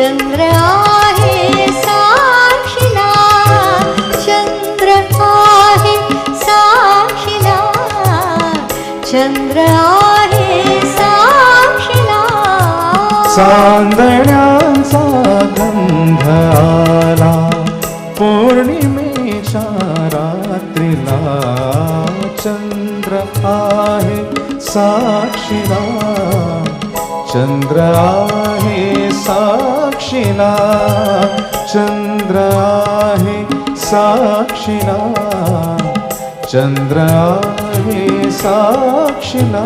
चंद्र आहे साक्षिला, चंद्र आहे साक्षिला, चंद्र आहे साक्षिला. चांदण्याचा गंध आला पौर्णिमेच्या रात्रीला चंद्र आहे साक्षिला. चंद्र आहे सा సాక్షినా చంద్రాహి సాక్షినా చంద్రాహి సాక్షినా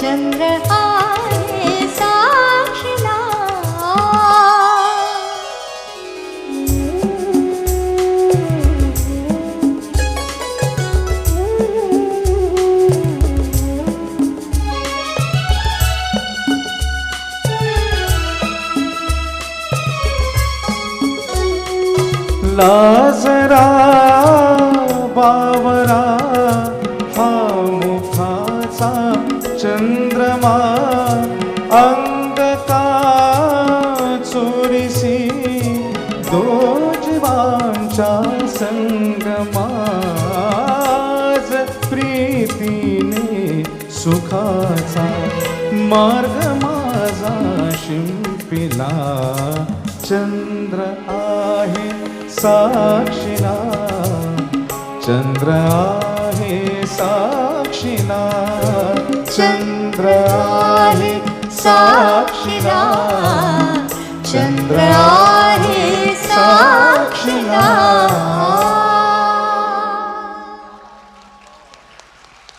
चंद्र आहे साक्षीला लाजरा बावरा जीवांच्या संगमाज प्रीतीने सुखाचा मार्ग माझा शिंपिला चंद्र आहे साक्षीला चंद्र आहे साक्षीला चंद्र